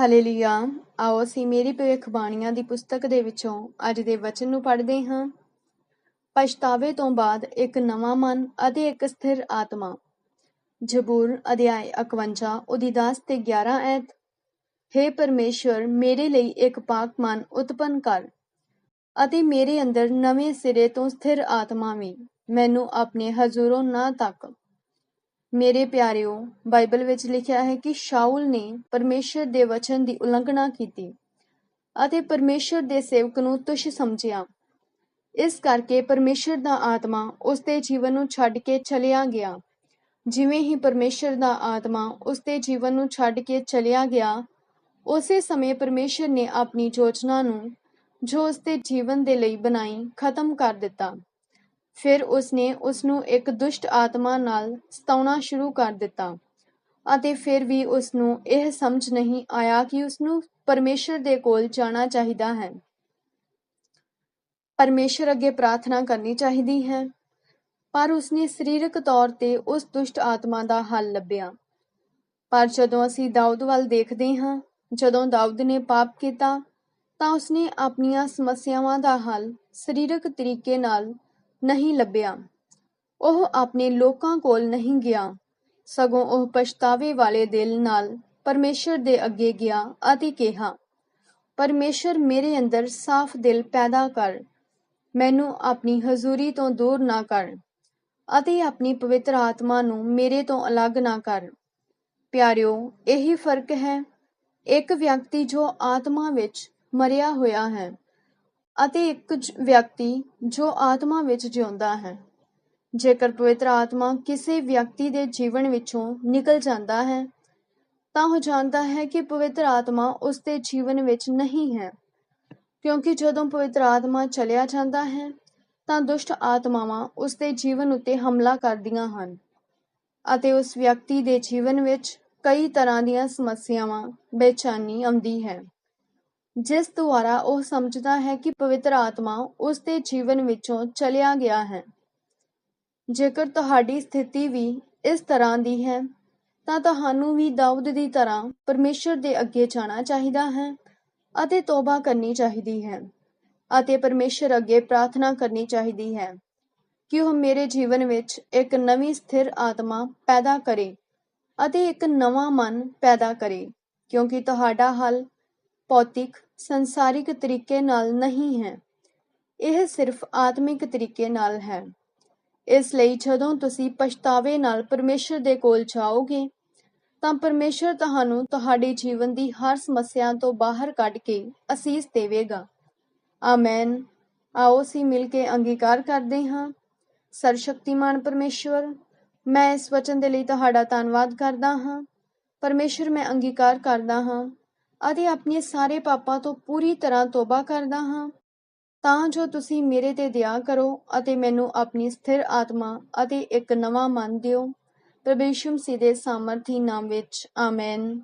Hallelujah. ਆਓ ਅਸੀਂ ਮੇਰੀ ਭਵਿੱਖਬਾਣੀਆਂ ਦੀ ਪੁਸਤਕ ਦੇ ਵਿੱਚੋਂ ਅੱਜ ਦੇ ਵਚਨ ਨੂੰ ਪੜ੍ਹਦੇ ਹਾਂ। ਪਛਤਾਵੇ ਤੋਂ ਬਾਅਦ ਇੱਕ ਨਵਾਂ ਮਨ ਅਤੇ ਇੱਕ ਸਥਿਰ ਆਤਮਾ। ਜ਼ਬੂਰ ਅਧਿਆਇ 51 ਉਹਦੀ 10 ਤੇ 11 ਐਤ। हे ਪਰਮੇਸ਼ਵਰ, ਮੇਰੇ ਲਈ ਇੱਕ ਪਾਕ ਮਨ ਉਤਪੰਨ ਕਰ ਅਤੇ ਮੇਰੇ ਅੰਦਰ ਨਵੇਂ ਸਿਰੇ ਤੋਂ ਸਥਿਰ ਆਤਮਾ ਵੀ। ਮੈਨੂੰ ਆਪਣੇ ਹਜ਼ੂਰੋਂ ਨਾ ਤੱਕ। ਮੇਰੇ ਪਿਆਰਿਓ, ਬਾਈਬਲ ਵਿੱਚ ਲਿਖਿਆ ਹੈ ਕਿ ਸ਼ਾਉਲ ਨੇ ਪਰਮੇਸ਼ਰ ਦੇ ਵਚਨ ਦੀ ਉਲੰਘਣਾ ਕੀਤੀ ਅਤੇ ਪਰਮੇਸ਼ਰ ਦੇ ਸੇਵਕ ਨੂੰ ਤੁਸ਼ ਸਮਝਿਆ। ਇਸ ਕਰਕੇ ਪਰਮੇਸ਼ਰ ਦਾ ਆਤਮਾ ਉਸ ਦੇ ਜੀਵਨ ਨੂੰ ਛੱਡ ਕੇ ਚਲਿਆ ਗਿਆ। ਜਿਵੇਂ ਹੀ ਪਰਮੇਸ਼ਰ ਦਾ ਆਤਮਾ ਉਸ ਦੇ ਜੀਵਨ ਨੂੰ ਛੱਡ ਕੇ ਚਲਿਆ ਗਿਆ, ਉਸੇ ਸਮੇਂ ਪਰਮੇਸ਼ਰ ਨੇ ਆਪਣੀ ਯੋਜਨਾ ਨੂੰ ਜੋ ਉਸ ਦੇ ਜੀਵਨ ਦੇ ਲਈ ਬਣਾਈ, ਖਤਮ ਕਰ ਦਿੱਤਾ। ਫਿਰ ਉਸਨੇ ਉਸਨੂੰ ਇੱਕ ਦੁਸ਼ਟ ਆਤਮਾ ਨਾਲ ਸਤਾਉਣਾ ਸ਼ੁਰੂ ਕਰ ਦਿੱਤਾ ਅਤੇ ਫਿਰ ਵੀ ਉਸਨੂੰ ਇਹ ਸਮਝ ਨਹੀਂ ਆਇਆ ਕਿ ਉਸਨੂੰ ਪਰਮੇਸ਼ਰ ਦੇ ਕੋਲ ਜਾਣਾ ਚਾਹੀਦਾ ਹੈ। ਪਰਮੇਸ਼ਰ ਅੱਗੇ ਪ੍ਰਾਰਥਨਾ ਕਰਨੀ ਚਾਹੀਦੀ ਹੈ, ਪਰ ਉਸਨੇ ਸਰੀਰਕ ਤੌਰ ਤੇ ਉਸ ਦੁਸ਼ਟ ਆਤਮਾ ਦਾ ਹੱਲ ਲੱਭਿਆ। ਪਰ ਜਦੋਂ ਅਸੀਂ ਦਾਊਦ ਵੱਲ ਦੇਖਦੇ ਹਾਂ, ਜਦੋਂ ਦਾਊਦ ਨੇ ਪਾਪ ਕੀਤਾ, ਤਾਂ ਉਸਨੇ ਆਪਣੀਆਂ ਸਮੱਸਿਆਵਾਂ ਦਾ ਹੱਲ ਸਰੀਰਕ ਤਰੀਕੇ ਨਾਲ ਨਹੀਂ ਲੱਭਿਆ। ਉਹ ਆਪਣੇ ਲੋਕਾਂ ਕੋਲ ਨਹੀਂ ਗਿਆ। ਸਗੋਂ ਉਹ ਪਛਤਾਵੇ ਵਾਲੇ ਦਿਲ ਨਾਲ ਪਰਮੇਸ਼ਰ ਦੇ ਅੱਗੇ ਗਿਆ ਅਤੇ ਕਿਹਾ, ਪਰਮੇਸ਼ਰ ਮੇਰੇ ਅੰਦਰ ਸਾਫ਼ ਦਿਲ ਪੈਦਾ ਕਰ। ਮੈਨੂੰ ਆਪਣੀ ਹਜ਼ੂਰੀ ਤੋਂ ਦੂਰ ਨਾ ਕਰ ਅਤੇ ਆਪਣੀ ਪਵਿੱਤਰ ਆਤਮਾ ਨੂੰ ਮੇਰੇ ਤੋਂ ਅਲੱਗ ਨਾ ਕਰ। ਪਿਆਰਿਓ, ਇਹੀ ਫ਼ਰਕ ਹੈ। ਇੱਕ ਵਿਅਕਤੀ ਜੋ ਆਤਮਾ ਵਿੱਚ ਮਰਿਆ ਹੋਇਆ ਹੈ ਅਤੇ ਇੱਕ ਵਿਅਕਤੀ ਜੋ ਆਤਮਾ ਵਿੱਚ ਜਿਉਂਦਾ ਹੈ। ਜੇਕਰ ਪਵਿੱਤਰ ਆਤਮਾ ਕਿਸੇ ਵਿਅਕਤੀ ਦੇ ਜੀਵਨ ਵਿੱਚੋਂ ਨਿਕਲ ਜਾਂਦਾ ਹੈ, ਤਾਂ ਉਹ ਜਾਣਦਾ ਹੈ ਕਿ ਪਵਿੱਤਰ ਆਤਮਾ ਉਸ ਦੇ ਜੀਵਨ ਵਿੱਚ ਨਹੀਂ ਹੈ। ਕਿਉਂਕਿ ਜਦੋਂ ਪਵਿੱਤਰ ਆਤਮਾ ਚਲਿਆ ਜਾਂਦਾ ਹੈ, ਤਾਂ ਦੁਸ਼ਟ ਆਤਮਾਵਾਂ ਉਸ ਦੇ ਜੀਵਨ ਉੱਤੇ ਹਮਲਾ ਕਰਦੀਆਂ ਹਨ ਅਤੇ ਉਸ ਵਿਅਕਤੀ ਦੇ ਜੀਵਨ ਵਿੱਚ ਕਈ ਤਰ੍ਹਾਂ ਦੀਆਂ ਸਮੱਸਿਆਵਾਂ, ਬੇਚੈਨੀ ਆਉਂਦੀ ਹੈ। ਜਿਸ ਦੁਆਰਾ ਉਹ ਸਮਝਦਾ ਹੈ ਕਿ ਪਵਿੱਤਰ ਆਤਮਾ ਉਸ ਦੇ ਜੀਵਨ ਵਿੱਚੋਂ ਚਲਿਆ ਗਿਆ ਹੈ। ਜੇਕਰ ਤੁਹਾਡੀ ਸਥਿਤੀ ਵੀ ਇਸ ਤਰ੍ਹਾਂ ਦੀ ਹੈ, ਤਾਂ ਤੁਹਾਨੂੰ ਵੀ ਦਾਊਦ ਦੀ ਤਰ੍ਹਾਂ ਪਰਮੇਸ਼ਰ ਦੇ ਅੱਗੇ ਜਾਣਾ ਚਾਹੀਦਾ ਹੈ ਅਤੇ ਤੋਬਾ ਕਰਨੀ ਚਾਹੀਦੀ ਹੈ ਅਤੇ ਪਰਮੇਸ਼ਰ ਅੱਗੇ ਪ੍ਰਾਰਥਨਾ ਕਰਨੀ ਚਾਹੀਦੀ ਹੈ ਕਿ ਉਹ ਮੇਰੇ ਜੀਵਨ ਵਿੱਚ ਇੱਕ ਨਵੀਂ ਸਥਿਰ ਆਤਮਾ ਪੈਦਾ ਕਰੇ ਅਤੇ ਇੱਕ ਨਵਾਂ ਮਨ ਪੈਦਾ ਕਰੇ, ਕਿਉਂਕਿ ਤੁਹਾਡਾ ਹੱਲ ਭੌਤਿਕ, ਸੰਸਾਰਿਕ ਤਰੀਕੇ ਨਾਲ ਨਹੀਂ ਹੈ। ਇਹ ਸਿਰਫ ਆਤਮਿਕ ਤਰੀਕੇ ਨਾਲ ਹੈ। ਇਸ ਲਈ ਜਦੋਂ ਤੁਸੀਂ ਪਛਤਾਵੇ ਨਾਲ ਪਰਮੇਸ਼ਰ ਦੇ ਕੋਲ ਜਾਓਗੇ, ਤਾਂ ਪਰਮੇਸ਼ਰ ਤੁਹਾਨੂੰ ਤੁਹਾਡੇ ਜੀਵਨ ਦੀ ਹਰ ਸਮੱਸਿਆ ਤੋਂ ਬਾਹਰ ਕੱਢ ਕੇ ਅਸੀਸ ਦੇਵੇਗਾ। ਆਮੇਨ। ਆਓ ਅਸੀਂ ਮਿਲ ਕੇ ਅੰਗੀਕਾਰ ਕਰਦੇ ਹਾਂ। ਸਰਸ਼ਕਤੀਮਾਨ ਪਰਮੇਸ਼ਵਰ, ਮੈਂ ਇਸ ਵਚਨ ਦੇ ਲਈ ਤੁਹਾਡਾ ਧੰਨਵਾਦ ਕਰਦਾ ਹਾਂ। ਪਰਮੇਸ਼ਰ, ਮੈਂ ਅੰਗੀਕਾਰ ਕਰਦਾ ਹਾਂ। ਅਤੇ ਆਪਣੇ ਸਾਰੇ ਪਾਪਾਂ ਤੋਂ ਪੂਰੀ ਤਰ੍ਹਾਂ ਤੋਬਾ ਕਰਦਾ ਹਾਂ। ਤਾਂ ਜੋ ਤੁਸੀਂ ਮੇਰੇ ਤੇ ਦਇਆ ਕਰੋ ਅਤੇ ਮੈਨੂੰ ਆਪਣੀ ਸਥਿਰ ਆਤਮਾ ਅਤੇ ਇੱਕ ਨਵਾਂ ਮਨ ਦਿਓ। ਪ੍ਰਭੂ ਯਿਸੂ ਮਸੀਹ ਦੇ ਸਾਮਰਥੀ ਨਾਮ ਵਿੱਚ, ਆਮੇਨ।